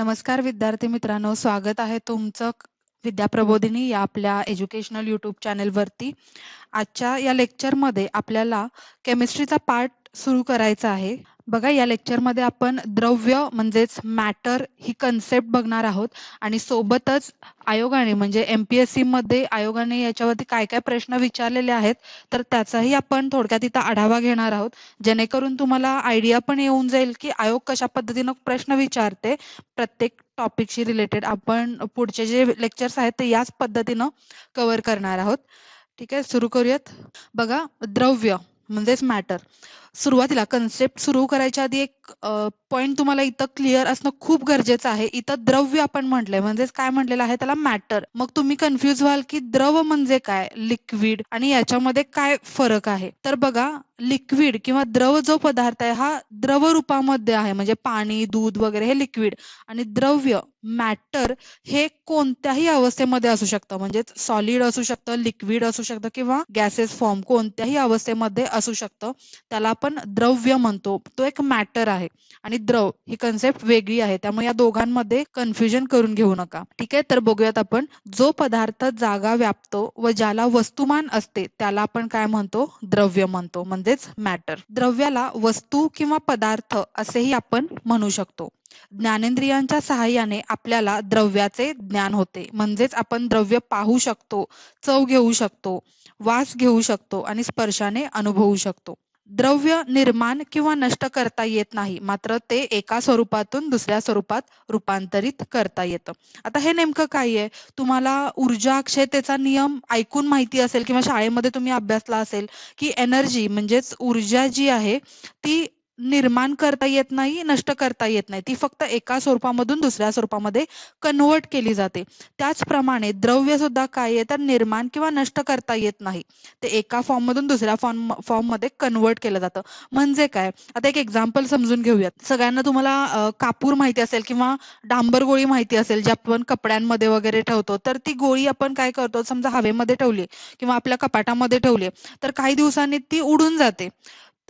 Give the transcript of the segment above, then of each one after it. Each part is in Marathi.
नमस्कार विद्यार्थी मित्रांनो स्वागत आहे तुमचं विद्या विद्याप्रबोधिनी या आपल्या एज्युकेशनल युट्यूब चॅनेलवरती आजच्या या लेक्चरमध्ये आपल्याला केमिस्ट्रीचा पार्ट सुरू करायचा आहे. बघा या लेक्चरमध्ये आपण द्रव्य म्हणजेच मॅटर ही कन्सेप्ट बघणार आहोत. आणि सोबतच आयोगाने म्हणजे एमपीएससी मध्ये आयोगाने याच्यावरती काय काय प्रश्न विचारलेले आहेत तर त्याचाही आपण थोडक्यात इथं आढावा घेणार आहोत. जेणेकरून तुम्हाला आयडिया पण येऊन जाईल की आयोग कशा पद्धतीनं प्रश्न विचारते. प्रत्येक टॉपिकशी रिलेटेड आपण पुढचे जे लेक्चर्स आहेत ते याच पद्धतीनं कव्हर करणार आहोत. ठीक आहे सुरू करूयात. बघा द्रव्य म्हणजेच मॅटर सुरुवातीला कन्सेप्ट सुरू करायच्या आधी एक पॉइंट तुम्हाला इथं क्लिअर असणं खूप गरजेचं आहे. इथं द्रव्य आपण म्हटलंय. म्हणजेच काय म्हटलेलं आहे? त्याला मॅटर मग तुम्ही कन्फ्युज व्हाल की द्रव म्हणजे काय? लिक्विड आणि याच्यामध्ये काय फरक आहे? तर बघा लिक्विड किंवा द्रव जो पदार्थ आहे हा द्रव रूपामध्ये आहे. म्हणजे पाणी दूध वगैरे हे लिक्विड आणि द्रव्य मॅटर हे कोणत्याही अवस्थेमध्ये असू शकतं. म्हणजे सॉलिड असू शकतं लिक्विड असू शकतं किंवा गॅसेस फॉर्म कोणत्याही अवस्थेमध्ये असू शकतं. त्याला आपण द्रव्य म्हणतो तो एक मॅटर आहे. आणि द्रव ही कन्सेप्ट वेगळी आहे. त्यामुळे या दोघांमध्ये कन्फ्युजन करून घेऊ नका. ठीक आहे? तर बघूयात आपण. जो पदार्थ जागा व्यापतो व ज्याला वस्तुमान असते त्याला आपण काय म्हणतो? द्रव्य म्हणतो. म्हणजेच मॅटर द्रव्याला वस्तू किंवा पदार्थ असेही आपण म्हणू शकतो. ज्ञानेंद्रियांच्या सहाय्याने आपल्याला द्रव्याचे ज्ञान होते. म्हणजेच आपण द्रव्य पाहू शकतो चव घेऊ शकतो वास घेऊ शकतो आणि स्पर्शाने अनुभवू शकतो. द्रव्य निर्माण किंवा नष्ट करता येत नाही. मात्र ते एका स्वरूपातून दुसऱ्या स्वरूपात रूपांतरित करता येतं. आता हे नेमकं काय आहे? तुम्हाला ऊर्जा क्षयतेचा नियम ऐकून माहिती असेल किंवा शाळेमध्ये तुम्ही अभ्यासला असेल की एनर्जी म्हणजेच ऊर्जा जी आहे ती निर्माण करता येत नाही नष्ट करता येत नाही. ती फक्त एका स्वरूपामधून दुसऱ्या स्वरूपामध्ये कन्वर्ट केली जाते. त्याचप्रमाणे द्रव्य सुद्धा काय आहे? तर निर्माण किंवा नष्ट करता येत नाही. ते एका फॉर्म मधून दुसऱ्या फॉर्म फॉर्ममध्ये कन्वर्ट केलं जातं. म्हणजे काय? आता एक एक्झाम्पल समजून घेऊयात. सगळ्यांना तुम्हाला कापूर माहिती असेल किंवा डांबर गोळी माहिती असेल जी आपण कपड्यांमध्ये वगैरे ठेवतो तर ती गोळी आपण काय करतो? समजा हवेमध्ये ठेवली किंवा आपल्या कपाटामध्ये ठेवली तर काही दिवसांनी ती उडून जाते.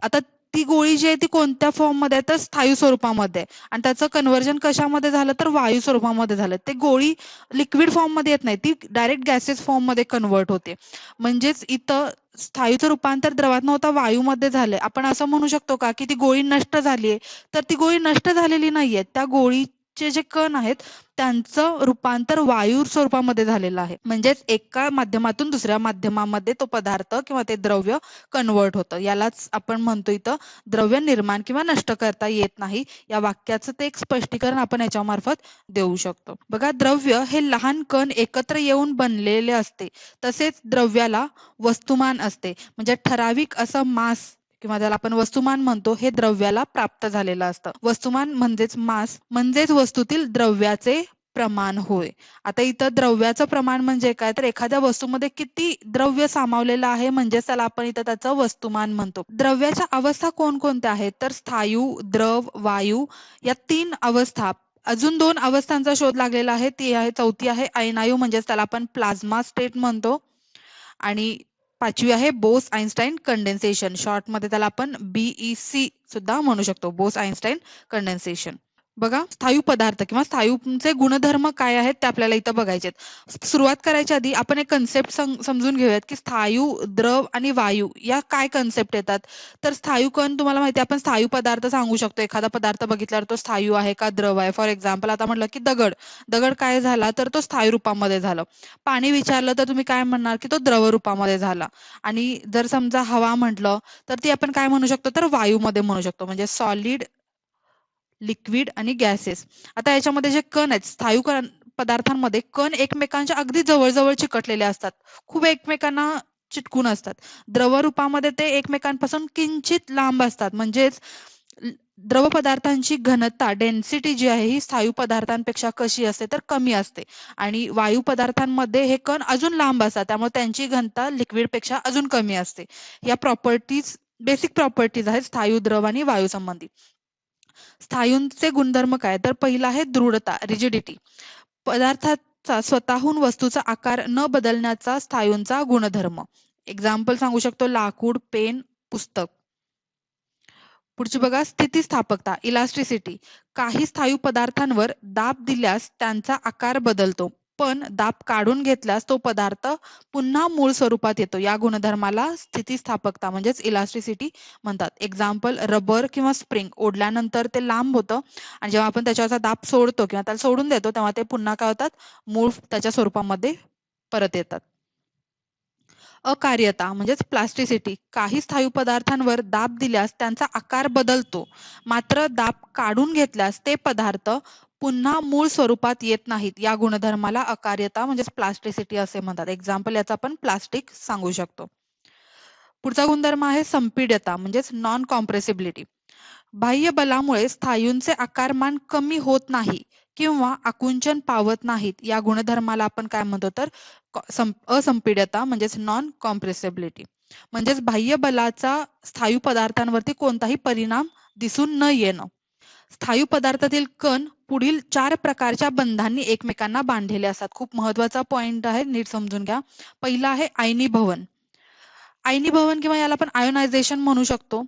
आता ती गोळी जी आहे ती कोणत्या फॉर्ममध्ये आहे? तर स्थायू स्वरूपामध्ये. आहे. आणि त्याचं कन्व्हर्जन कशामध्ये झालं? तर वायू स्वरूपामध्ये झालं. ते गोळी लिक्विड फॉर्ममध्ये येत नाही. ती डायरेक्ट गॅसेस फॉर्ममध्ये कन्वर्ट होते. म्हणजेच इथं स्थायूचं रूपांतर द्रवात नव्हता वायूमध्ये झालंय. आपण असं म्हणू शकतो का की ती गोळी नष्ट झालीये? तर ती गोळी नष्ट झालेली नाहीये. त्या गोळी चे जे कण आहेत त्यांचं रूपांतर वायू स्वरूपामध्ये झालेलं आहे. म्हणजेच एका माध्यमातून दुसऱ्या माध्यमामध्ये तो पदार्थ किंवा ते द्रव्य कन्वर्ट होतं. यालाच आपण म्हणतो इथं द्रव्य निर्माण किंवा नष्ट करता येत नाही. या वाक्याचं ते एक स्पष्टीकरण आपण याच्यामार्फत देऊ शकतो. बघा द्रव्य हे लहान कण एकत्र येऊन बनलेले असते. तसेच द्रव्याला वस्तुमान असते. म्हणजे ठराविक असं मास किंवा ज्याला आपण वस्तुमान म्हणतो हे द्रव्याला प्राप्त झालेलं असतं. वस्तुमान म्हणजेच मास म्हणजेच वस्तूतील द्रव्याचे प्रमाण होय. आता इथं द्रव्याचं प्रमाण म्हणजे काय? तर एखाद्या वस्तूमध्ये किती द्रव्य सामावलेलं आहे म्हणजेच त्याला आपण इथं त्याचं वस्तुमान म्हणतो. द्रव्याच्या अवस्था कोणकोणत्या आहेत? तर स्थायू द्रव वायू या तीन अवस्था. अजून दोन अवस्थांचा शोध लागलेला आहे. ती आहे चौथी आहे अयनायू म्हणजेच त्याला आपण प्लाझ्मा स्टेट म्हणतो. आणि पाचवी आहे बोस आईन्स्टाईन कंडेन्सेशन शॉर्टमध्ये त्याला आपण बीईसी सुद्धा म्हणू शकतो बोस आईन्स्टाईन कंडेन्सेशन बघा स्थायू पदार्थ किंवा स्थायूचे गुणधर्म काय आहेत ते आपल्याला इथं बघायचे आहेत. सुरुवात करायच्या आधी आपण एक कन्सेप्ट समजून घेऊयात की स्थायू द्रव आणि वायू या काय कन्सेप्ट येतात. तर स्थायू कण तुम्हाला माहिती आहे आपण स्थायू पदार्थ सांगू शकतो. एखादा पदार्थ बघितल्यावर तो स्थायू आहे का द्रव आहे? फॉर एक्झाम्पल आता म्हटलं की दगड. दगड काय झाला तर तो स्थायू रूपामध्ये झालं. पाणी विचारलं तर तुम्ही काय म्हणणार की तो द्रव रूपामध्ये झाला. आणि जर समजा हवा म्हटलं तर ती आपण काय म्हणू शकतो? तर वायूमध्ये म्हणू शकतो. म्हणजे सॉलिड लिक्विड आणि गॅसेस. आता याच्यामध्ये जे कण आहेत स्थायू कण पदार्थांमध्ये कण एकमेकांच्या अगदी जवळजवळ चिकटलेले असतात. खूप एकमेकांना चिटकून असतात. द्रव रूपामध्ये ते एकमेकांपासून किंचित लांब असतात. म्हणजेच द्रव पदार्थांची घनता डेन्सिटी जी आहे ही स्थायू पदार्थांपेक्षा कशी असते तर कमी असते. आणि वायू पदार्थांमध्ये हे कण अजून लांब असतात. त्यामुळे त्यांची घनता लिक्विडपेक्षा अजून कमी असते. या प्रॉपर्टीज बेसिक प्रॉपर्टीज आहेत स्थायू द्रव आणि वायू संबंधी. स्थायूंचे गुणधर्म काय? तर पहिला आहे दृढता रिजिडिटी पदार्थाचा स्वतःहून वस्तूचा आकार न बदलण्याचा स्थायूंचा गुणधर्म. एक्झाम्पल सांगू शकतो लाकूड पेन पुस्तक. पुढची बघा स्थितिस्थापकता इलास्ट्रिसिटी काही स्थायू पदार्थांवर दाब दिल्यास त्यांचा आकार बदलतो. पण दाब काढून घेतल्यास तो पदार्थ पुन्हा मूळ स्वरूपात येतो. या गुणधर्माला स्थितिस्थापकता म्हणजेच इलास्टिसिटी म्हणतात. एक्झाम्पल रबर किंवा स्प्रिंग ओढल्यानंतर ते लांब होतं आणि जेव्हा आपण त्याच्यावरचा दाब सोडतो किंवा त्याला सोडून देतो तेव्हा ते पुन्हा काय होतात? मूळ त्याच्या स्वरूपामध्ये परत येतात. अकार्यता म्हणजेच प्लास्टिसिटी काही स्थायू पदार्थांवर दाब दिल्यास त्यांचा आकार बदलतो. मात्र दाब काढून घेतल्यास ते पदार्थ पुन्हा मूळ स्वरूपात येत नाहीत. या गुणधर्माला अकार्यता म्हणजेच प्लास्टिसिटी असे म्हणतात. एक्झाम्पल याचा आपण प्लास्टिक सांगू शकतो. पुढचा गुणधर्म आहे संपीड्यता म्हणजेच नॉन कॉम्प्रेसिबिलिटी बाह्य बलामुळे स्थायूंचे आकारमान कमी होत नाही किंवा आकुंचन पावत नाहीत. या गुणधर्माला आपण काय म्हणतो तर असंपीड्यता म्हणजेच नॉन कॉम्प्रेसिबिलिटी म्हणजेच बाह्य बलाचा स्थायू पदार्थांवरती कोणताही परिणाम दिसून न येणं. स्थायू पदार्थातील कण पुढील चार प्रकारच्या बंधांनी एकमेकांना बांधलेले असतात. खूप महत्त्वाचा पॉइंट आहे नीट समजून घ्या. पहिला आहे आयनी भवन. आयनी भवन किंवा याला आपण आयोनायझेशन म्हणू शकतो.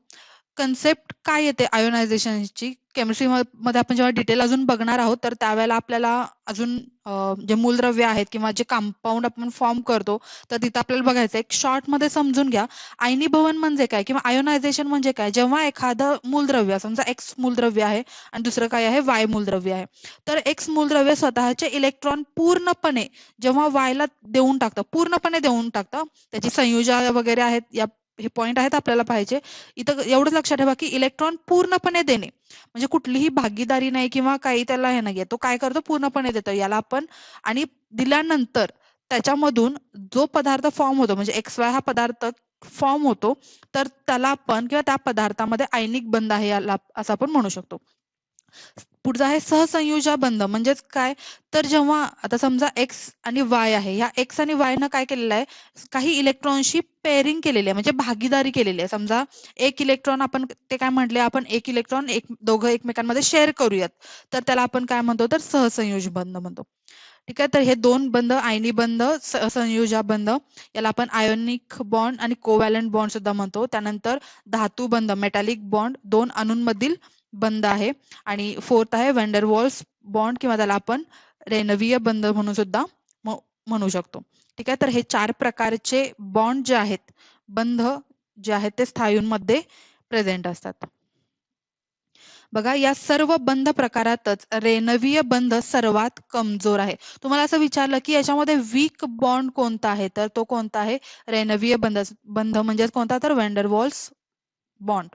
कन्सेप्ट काय येते आयोनायझेशनची केमिस्ट्री मध्ये आपण जेव्हा डिटेल अजून बघणार आहोत तर त्यावेळेला आपल्याला अजून जे मूलद्रव्य आहेत किंवा जे कंपाऊंड आपण फॉर्म करतो तर तिथं आपल्याला बघायचं एक शॉर्टमध्ये समजून घ्या. आयनी भवन म्हणजे काय किंवा आयोनायझेशन म्हणजे काय? जेव्हा एखादं मूलद्रव्य समजा एक्स मूलद्रव्य आहे आणि दुसरं काय आहे? वाय मूलद्रव्य आहे. तर एक्स मूलद्रव्य स्वतःचे इलेक्ट्रॉन पूर्णपणे जेव्हा वायला देऊन टाकतं पूर्णपणे देऊन टाकतं त्याची संयोजा वगैरे आहेत या हे पॉइंट आहेत आपल्याला पाहिजे. इथं एवढं लक्षात ठेवा की इलेक्ट्रॉन पूर्णपणे देणे. म्हणजे कुठलीही भागीदारी नाही किंवा काही त्याला हे नाहीये. तो काय करतो? पूर्णपणे देतो. याला आपण आणि दिल्यानंतर त्याच्यामधून जो पदार्थ फॉर्म होतो म्हणजे एक्स वाय हा पदार्थ फॉर्म होतो तर त्याला आपण किंवा त्या पदार्थामध्ये आयनिक बंध आहे याला असं आपण म्हणू शकतो. पुढचा आहे सहसंयोजा बंध. म्हणजेच काय? तर जेव्हा आता समजा एक्स आणि वाय आहे ह्या एक्स आणि वाय न काय केलेलं आहे? काही इलेक्ट्रॉनशी पेअरिंग केलेली आहे म्हणजे भागीदारी केलेली आहे. समजा एक इलेक्ट्रॉन आपण ते काय म्हटले? आपण एक इलेक्ट्रॉन एक दोघं एकमेकांमध्ये शेअर करूयात. तर त्याला आपण काय म्हणतो? तर सहसंयोज बंध म्हणतो. ठीक आहे? तर हे दोन बंध आयनी बंध संयोजा बंध याला आपण आयोनिक बॉन्ड आणि कोवॅलंट बॉन्ड सुद्धा म्हणतो. त्यानंतर धातू बंध मेटॅलिक बॉन्ड दोन अणूंमधील बंद आहे. आणि फोर्थ आहे वेंडर वॉल्स बॉन्ड किंवा त्याला आपण रेनवीय बंद म्हणून सुद्धा म्हणू शकतो. ठीक आहे तर हे चार प्रकारचे बॉन्ड जे आहेत बंध जे आहेत ते स्थायूंमध्ये प्रेझेंट असतात. बघा या सर्व बंध प्रकारातच रेनवीय बंध सर्वात कमजोर आहे. तुम्हाला असं विचारलं की याच्यामध्ये वीक बॉन्ड कोणता आहे? तर तो कोणता आहे? रेनवीय बंध बंध म्हणजे कोणता? तर वेंडरवॉल्स बॉन्ड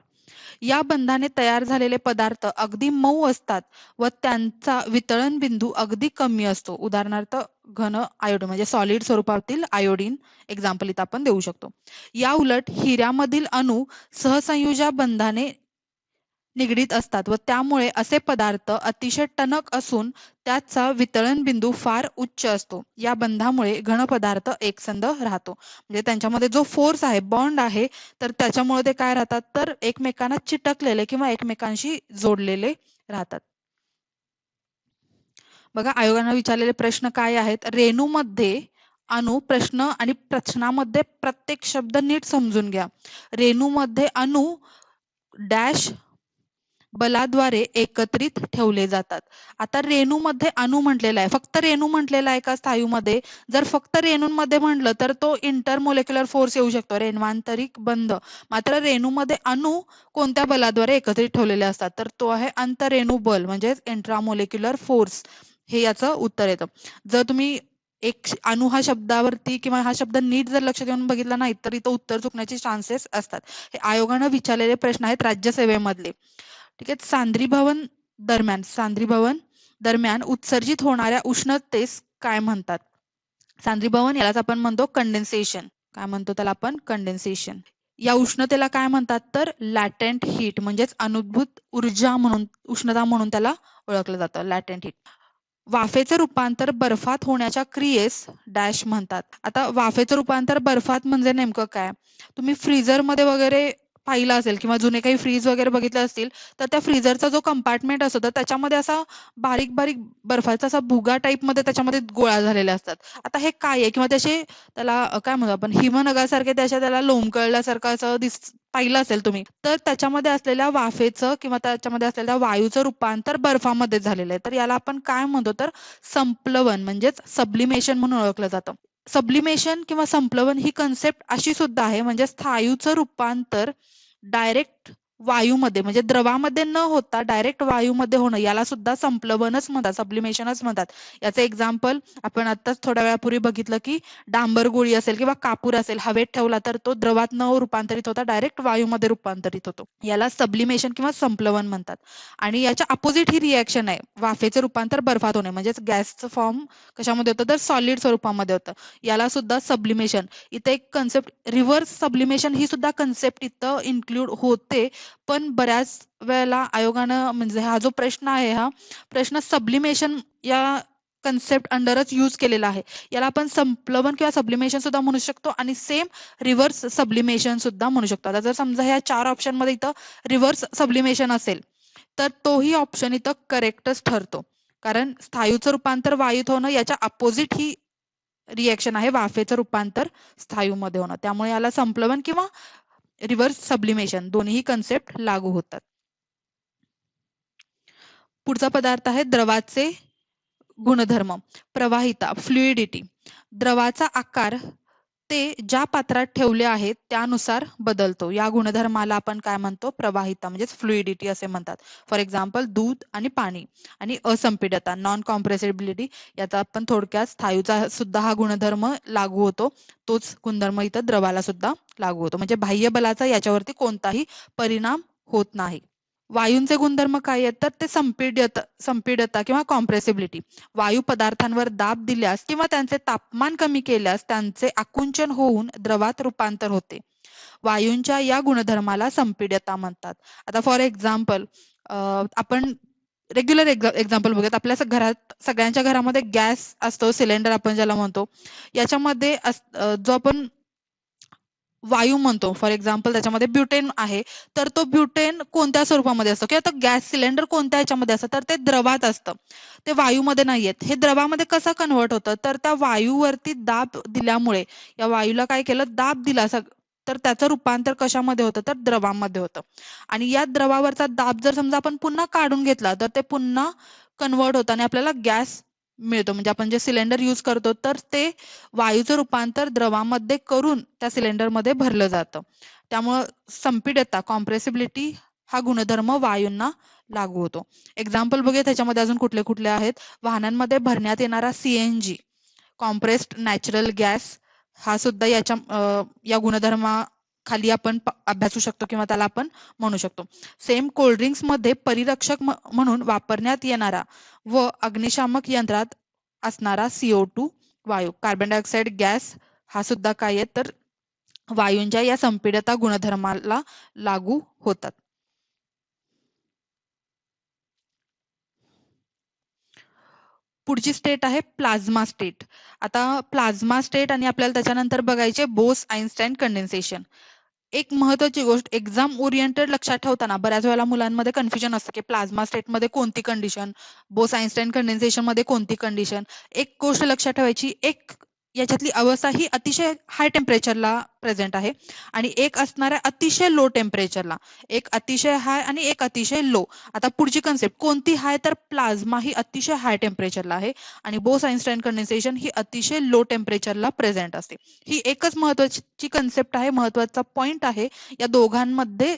या बंधाने तयार झालेले पदार्थ अगदी मऊ असतात व त्यांचा वितळण बिंदू अगदी कमी असतो. उदाहरणार्थ घन आयोडीन म्हणजे सॉलिड स्वरूपातील आयोडीन एक्झाम्पल इथं आपण देऊ शकतो. या उलट हिऱ्यामधील अणू सहसंयोजा बंधाने निगडीत असतात व त्यामुळे असे पदार्थ अतिशय टणक असून त्याचा वितळण बिंदू फार उच्च असतो. या बंधामुळे घन पदार्थ एकसंध राहतो. म्हणजे त्यांच्यामध्ये जो फोर्स आहे बॉन्ड आहे तर त्याच्यामुळे ते काय राहतात? तर एकमेकांना चिटकलेले किंवा एकमेकांशी जोडलेले राहतात. बघा आयोगाने विचारलेले प्रश्न काय आहेत? रेणूमध्ये अणु प्रश्न आणि प्रश्नामध्ये प्रत्येक शब्द नीट समजून घ्या. रेणूमध्ये अणु डॅश बलाद्वारे एकत्रित ठेवले जातात. आता रेणूमध्ये अणू म्हटलेला आहे. फक्त रेणू म्हटलेला आहे का स्थायूमध्ये? जर फक्त रेणूंमध्ये म्हटलं तर तो इंटरमोलेक्युलर फोर्स येऊ शकतो. रेणवांतरिक बंध. मात्र रेणूमध्ये अणू कोणत्या बलाद्वारे एकत्रित ठेवलेले असतात? तर तो आहे अंतरेणू बल म्हणजेच इंट्रामोलेक्युलर फोर्स हे याचं उत्तर येतं. जर तुम्ही एक अणु हा शब्दावरती किंवा हा शब्द नीट जर लक्ष देऊन बघितला नाही तर इथं उत्तर चुकण्याचे चान्सेस असतात. हे आयोगानं विचारलेले प्रश्न आहेत राज्यसेवेमधले. ठीक आहे? सांद्री भवन दरम्यान सांद्री भवन दरम्यान उत्सर्जित होणाऱ्या उष्णतेस काय म्हणतात? सांद्री भवन यालाच आपण म्हणतो कंडेन्सेशन काय म्हणतो त्याला आपण? कंडेन्सेशन या उष्णतेला काय म्हणतात तर? लॅटेंट हीट म्हणजेच अनुभूत ऊर्जा म्हणून उष्णता म्हणून त्याला ओळखलं जातं लॅटेंट हीट वाफेचं रूपांतर बर्फात होण्याच्या क्रियेस डॅश म्हणतात. आता वाफेचं रूपांतर बर्फात म्हणजे नेमकं काय? तुम्ही फ्रीजरमध्ये वगैरे पाहिलं असेल किंवा जुने काही फ्रीज वगैरे बघितले असतील तर त्या फ्रीजरचा जो कंपार्टमेंट असतो तर त्याच्यामध्ये असा बारीक बारीक बर्फाचा असा भुगा टाईपमध्ये त्याच्यामध्ये गोळा झालेले असतात. आता हे काय आहे? किंवा त्याचे त्याला काय म्हणतो आपण हिमनगासारखे त्याच्या त्याला लोंबकळल्यासारखं असं दिस पाहिलं असेल तुम्ही तर त्याच्यामध्ये असलेल्या वाफेचं किंवा त्याच्यामध्ये असलेल्या वायूचं रूपांतर बर्फामध्ये झालेलं आहे. तर याला आपण काय म्हणतो? तर संप्लवन म्हणजेच सब्लिमेशन म्हणून ओळखलं जातं. सब्लिमेशन किंवा संप्लवन ही कन्सेप्ट अशी सुद्धा आहे म्हणजे स्थायूचं रूपांतर डायरेक्ट वायूमध्ये म्हणजे द्रवामध्ये न होता डायरेक्ट वायूमध्ये होणं याला सुद्धा संप्लवनच म्हणतात सब्लिमेशनच म्हणतात. याचं एक्झाम्पल आपण आताच थोड्या वेळापूर्वी बघितलं की डांबर गोळी असेल किंवा कापूर असेल हवेत ठेवला तर तो द्रवात न रूपांतरित होता डायरेक्ट वायूमध्ये रूपांतरित होतो. याला सब्लिमेशन किंवा संप्लवन म्हणतात. आणि याच्या अपोजिट ही रिॲक्शन आहे वाफेचे रूपांतर बर्फात होणे म्हणजेच गॅसचं फॉर्म कशामध्ये होतं? तर सॉलिड स्वरूपामध्ये होतं. याला सुद्धा सब्लिमेशन इथे एक कन्सेप्ट रिव्हर्स सब्लिमेशन ही सुद्धा कन्सेप्ट इथं इन्क्लूड होते. पण बऱ्याच वेळेला आयोगानं म्हणजे हा जो प्रश्न आहे हा प्रश्न सब्लिमेशन या कन्सेप्ट अंडरच यूज केलेला आहे. याला आपण संप्लवन किंवा सब्लिमेशन सुद्धा म्हणू शकतो आणि सेम रिव्हर्स सब्लिमेशन सुद्धा म्हणू शकतो. आता जर समजा ह्या चार ऑप्शनमध्ये इथं रिव्हर्स सब्लिमेशन असेल तर तोही ऑप्शन इथं करेक्टच ठरतो. कारण स्थायूचं रूपांतर वायूत होणं याच्या अपोजिट ही रिएक्शन आहे वाफेचं रूपांतर स्थायूमध्ये होणं. त्यामुळे याला संप्लवन किंवा रिव्हर्स सब्लिमेशन दोन्ही कन्सेप्ट लागू होतात. पुढचा पदार्थ आहे द्रवाचे गुणधर्म प्रवाहिता फ्लुइडिटी द्रवाचा आकार ते ज्या पात्रात ठेवले आहेत त्यानुसार बदलतो. या गुणधर्माला आपण काय म्हणतो? प्रवाहिता म्हणजेच फ्लुइडिटी असे म्हणतात. फॉर एक्झाम्पल दूध आणि पाणी आणि असंपीडता नॉन कॉम्प्रेसिबिलिटी याचा आपण थोडक्यात स्थायूचा सुद्धा हा गुणधर्म लागू होतो. तोच गुणधर्म इथं द्रवाला सुद्धा लागू होतो. म्हणजे बाह्य बलाचा याच्यावरती कोणताही परिणाम होत नाही. वायूंचे गुणधर्म काय आहेत? तर ते संपीड्यता संपीडता किंवा कॉम्प्रेसिबिलिटी वायू पदार्थांवर दाब दिल्यास किंवा त्यांचे तापमान कमी केल्यास त्यांचे आकुंचन होऊन द्रवात रूपांतर होते. वायूंच्या या गुणधर्माला संपीड्यता म्हणतात. आता फॉर एक्झाम्पल आपण रेग्युलर एक्झाम्पल बघूयात. आपल्या घरात सगळ्यांच्या घरामध्ये गॅस असतो सिलेंडर आपण ज्याला म्हणतो. याच्यामध्ये जो आपण वायू म्हणतो. फॉर एक्झाम्पल त्याच्यामध्ये ब्युटेन आहे. तर तो ब्युटेन कोणत्या स्वरूपामध्ये असतो? किंवा तो गॅस सिलेंडर कोणत्या याच्यामध्ये असतं? तर ते द्रवात असतं. ते वायूमध्ये नाहीयेत हे द्रवामध्ये कसं कन्वर्ट होतं? तर त्या वायूवरती दाब दिल्यामुळे या वायूला काय केलं? दाब दिला तर त्याचं रूपांतर कशामध्ये होतं? तर द्रवामध्ये होतं. आणि या द्रवावरचा दाब जर समजा आपण पुन्हा काढून घेतला तर ते पुन्हा कन्वर्ट होतं आणि आपल्याला गॅस मिळतो. म्हणजे आपण जे सिलेंडर यूज करतो तर ते वायूचं रूपांतर द्रवामध्ये करून त्या सिलेंडरमध्ये भरलं जातं. त्यामुळं संपीडता कॉम्प्रेसिबिलिटी हा गुणधर्म वायूंना लागू होतो. एक्झाम्पल बघूया त्याच्यामध्ये अजून कुठले कुठले आहेत? वाहनांमध्ये भरण्यात येणारा सीएनजी कॉम्प्रेस्ड नॅचरल गॅस हा सुद्धा याच्या या गुणधर्मा खाली आपण अभ्यासू शकतो किंवा त्याला आपण म्हणू शकतो. सेम कोल्ड्रिंक्समध्ये परिरक्षक म्हणून वापरण्यात येणारा व अग्निशामक यंत्रात असणारा सीओ टू वायू. कार्बन डायऑक्साईड गॅस हा सुद्धा काय आहे? तर वायूंच्या या संपीडता गुणधर्माला लागू होतात. पुढची स्टेट आहे प्लाझ्मा स्टेट आता प्लाझ्मा स्टेट आणि आपल्याला त्याच्यानंतर बघायचे बोस आईन्स्टाईन कंडेन्सेशन एक महत्वाची गोष्ट एक्झाम ओरिएंटेड लक्षात ठेवताना बऱ्याच वेळेला मुलांमध्ये कन्फ्युजन असतं की प्लाझ्मा स्टेटमध्ये कोणती कंडिशन बोस आईन्स्टाईन कंडेन्सेशनमध्ये कोणती कंडिशन एक गोष्ट लक्षात ठेवायची एक याच्यातली अवस्था ही अतिशय हाय टेम्परेचरला प्रेझेंट आहे. आणि एक असणाऱ्या अतिशय लो. टेम्परेचरला एक अतिशय हाय आणि एक अतिशय लो आता पुढची कन्सेप्ट कोणती हाय तर प्लाझ्मा ही अतिशय हाय टेम्परेचरला आहे. आणि बोस आईन्स्टाईन कंडेन्सेशन ही अतिशय लो टेम्परेचरला प्रेझेंट असते. ही एकच महत्वाची कन्सेप्ट आहे महत्त्वाचा पॉइंट आहे या दोघांमध्ये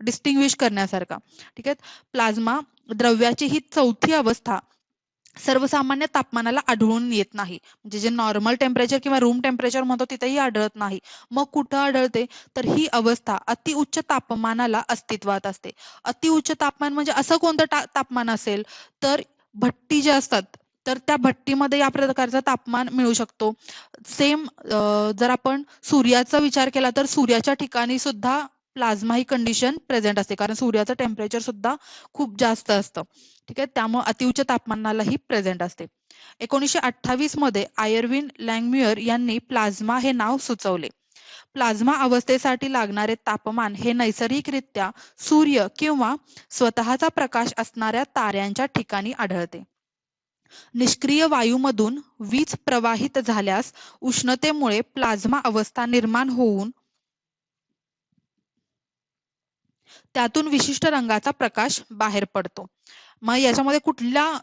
डिस्टिंग्विश करण्यासारखा. ठीक आहे? प्लाझ्मा द्रव्याची ही चौथी अवस्था सर्वसामान्य तापमानाला आढळून येत नाही. म्हणजे जे नॉर्मल टेम्परेचर किंवा रूम टेम्परेचर म्हणतो तिथेही आढळत नाही. मग कुठं आढळते? तर ही अवस्था अति उच्च तापमानाला अस्तित्वात असते. अति उच्च तापमान म्हणजे असं कोणतं तापमान असेल? तर भट्टी जे असतात तर त्या भट्टीमध्ये या प्रकारचं तापमान मिळू शकतो. सेम जर आपण सूर्याचा विचार केला तर सूर्याच्या ठिकाणी सुद्धा प्लाझ्मा ही कंडिशन प्रेझेंट असते. कारण सूर्याचं टेम्परेचर सुद्धा खूप जास्त असतं. ठीक आहे? त्यामुळे अतिउच्च तापमानालाही प्रेझेंट असते. एकोणीसशे अठ्ठावीसमध्ये आयर्विन लँगम्युअर यांनी प्लाझ्मा हे नाव सुचवले. प्लाझ्मा अवस्थेसाठी लागणारे तापमान हे नैसर्गिकरित्या सूर्य किंवा स्वतःचा प्रकाश असणाऱ्या ताऱ्यांच्या ठिकाणी आढळते. निष्क्रिय वायूमधून वीज प्रवाहित झाल्यास उष्णतेमुळे प्लाझ्मा अवस्था निर्माण होऊन त्यातून विशिष्ट रंगाचा प्रकाश बाहेर पडतो. मग याच्यामध्ये कुठल्या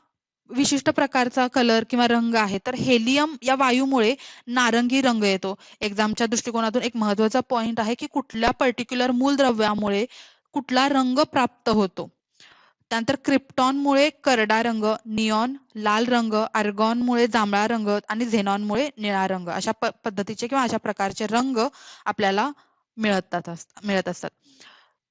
विशिष्ट प्रकारचा कलर किंवा रंग आहे? तर हेलियम या वायूमुळे नारंगी रंग येतो. एक्झामच्या दृष्टिकोनातून एक महत्त्वाचा पॉइंट आहे की कुठल्या पर्टिक्युलर मूलद्रव्यामुळे कुठला रंग प्राप्त होतो. त्यानंतर क्रिप्टॉनमुळे करडा रंग निऑन लाल रंग आर्गॉनमुळे जांभळा रंग आणि झेनॉनमुळे निळा रंग अशा पद्धतीचे किंवा अशा प्रकारचे रंग आपल्याला मिळतात मिळत असतात.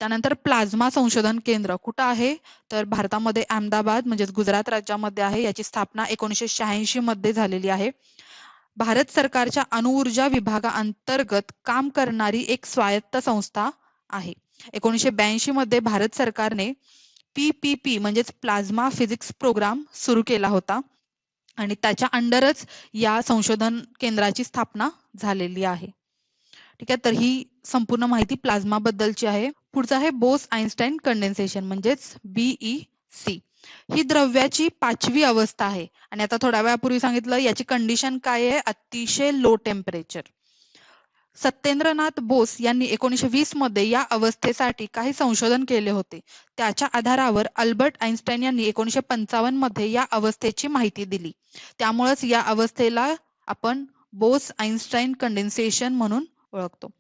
त्यानंतर प्लाझ्मा संशोधन केंद्र कुठं आहे? तर भारतामध्ये अहमदाबाद म्हणजेच गुजरात राज्यामध्ये आहे. याची स्थापना एकोणीसशे शहाऐंशी मध्ये झालेली आहे. भारत सरकारच्या अणुऊर्जा विभागाअंतर्गत काम करणारी एक स्वायत्त संस्था आहे. एकोणीसशे ब्याऐंशी मध्ये भारत सरकारने पीपीपी म्हणजेच प्लाझ्मा फिजिक्स प्रोग्राम सुरू केला होता. आणि त्याच्या अंडरच या संशोधन केंद्राची स्थापना झालेली आहे. ठीक आहे तर ही संपूर्ण माहिती प्लाझ्मा बद्दलची आहे. पुढचं आहे बोस आईन्स्टाईन कंडेन्सेशन म्हणजेच बीई सी ही द्रव्याची पाचवी अवस्था आहे. आणि आता थोड्या वेळापूर्वी सांगितलं याची कंडिशन काय आहे? अतिशय लो टेम्परेचर सत्येंद्रनाथ बोस यांनी एकोणीशे वीसमध्ये या अवस्थेसाठी काही संशोधन केले होते. त्याच्या आधारावर अल्बर्ट आईन्स्टाईन यांनी एकोणीशे पंचावन्नमध्ये या अवस्थेची माहिती दिली. त्यामुळेच या अवस्थेला आपण बोस आईन्स्टाईन कंडेन्सेशन म्हणून ओळखतो.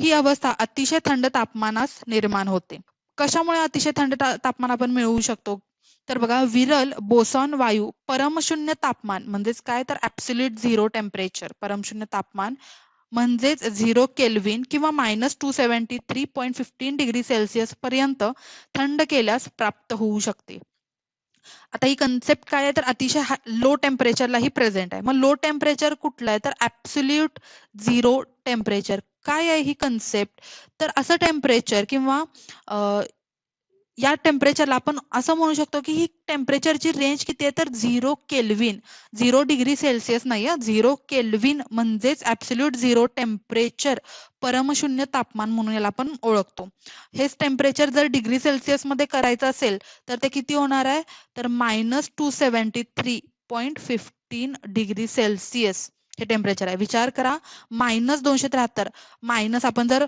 ही अवस्था अतिशय थंड तापमानास निर्माण होते. कशामुळे अतिशय थंड तापमान आपण मिळवू शकतो? तर बघा विरल बोसॉन वायू परमशून्य तापमान म्हणजेच काय? तर ऍब्सोल्यूट झिरो टेम्परेचर परमशून्य तापमान म्हणजेच झिरो केल्विन किंवा minus two seventy three point fifteen degree Celsius पर्यंत थंड केल्यास प्राप्त होऊ शकते. आता ही कन्सेप्ट काय आहे? तर अतिशय लो टेम्परेचरला ही प्रेझेंट आहे. मग लो टेम्परेचर कुठलं आहे? तर ऍब्सोल्यूट झिरो टेम्परेचर काय आहे ही कन्सेप्ट तर असं टेम्परेचर किंवा या टेम्परेचरला आपण असं म्हणू शकतो की ही टेम्परेचरची रेंज किती आहे? तर zero kelvin zero degree Celsius नाही झिरो केल्विन म्हणजेच ऍब्सल्यूट झिरो टेम्परेचर परमशून्य तापमान म्हणून याला आपण ओळखतो. हेच टेम्परेचर जर डिग्री सेल्सिअसमध्ये करायचं असेल तर ते किती होणार आहे? तर minus two seventy three point fifteen degree Celsius हे टेम्परेचर आहे. विचार करा मायनस दोनशे त्र्याहत्तर. मायनस आपण जर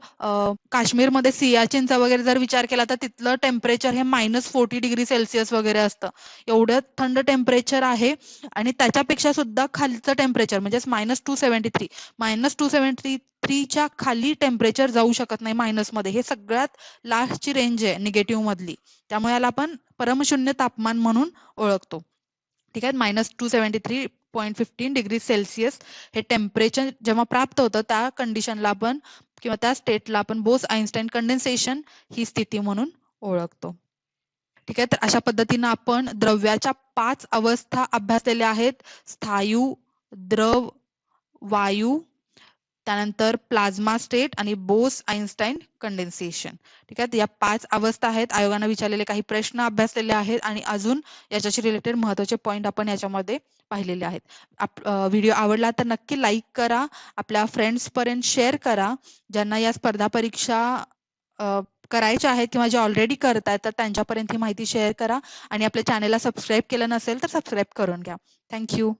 काश्मीरमध्ये सियाचिनचा वगैरे जर विचार केला तर तिथलं टेम्परेचर हे मायनस फोर्टी डिग्री सेल्सिअस वगैरे असतं. एवढं थंड टेम्परेचर आहे आणि त्याच्यापेक्षा सुद्धा खालचं टेम्परेचर म्हणजेच minus two seventy three minus two seventy थ्रीच्या खाली टेम्परेचर जाऊ शकत नाही मायनसमध्ये हे सगळ्यात लास्टची रेंज आहे निगेटिव्ह मधली. त्यामुळे याला आपण परमशून्य तापमान म्हणून ओळखतो. ठीक आहे? Minus two seventy three point fifteen degree Celsius हे टेम्परेचर जेव्हा प्राप्त होतं त्या कंडिशनला आपण किंवा त्या स्टेटला आपण बोस आईन्स्टाईन कंडेन्सेशन ही स्थिती म्हणून ओळखतो. ठीक आहे? तर अशा पद्धतीनं आपण द्रव्याच्या पाच अवस्था अभ्यासलेल्या आहेत. स्थायू द्रव वायू त्यानंतर प्लाझ्मा स्टेट आणि बोस आईन्स्टाईन कंडेन्सेशन. ठीक आहे? या पाच अवस्था आहेत. आयोगाने विचारलेले काही प्रश्न अभ्यासलेले आहेत आणि अजून याच्याशी रिलेटेड महत्त्वाचे पॉईंट आपण याच्यामध्ये पाहिलेले आहेत. व्हिडिओ आवडला तर नक्की लाईक करा. आपल्या फ्रेंड्स पर्यंत शेअर करा. ज्यांना या स्पर्धा परीक्षा करायच्या आहेत किंवा जे ऑलरेडी करतायत तर त्यांच्यापर्यंत ही माहिती शेअर करा. आणि आपल्या चॅनेलला सबस्क्राईब केलं नसेल तर सबस्क्राईब करून घ्या. थँक्यू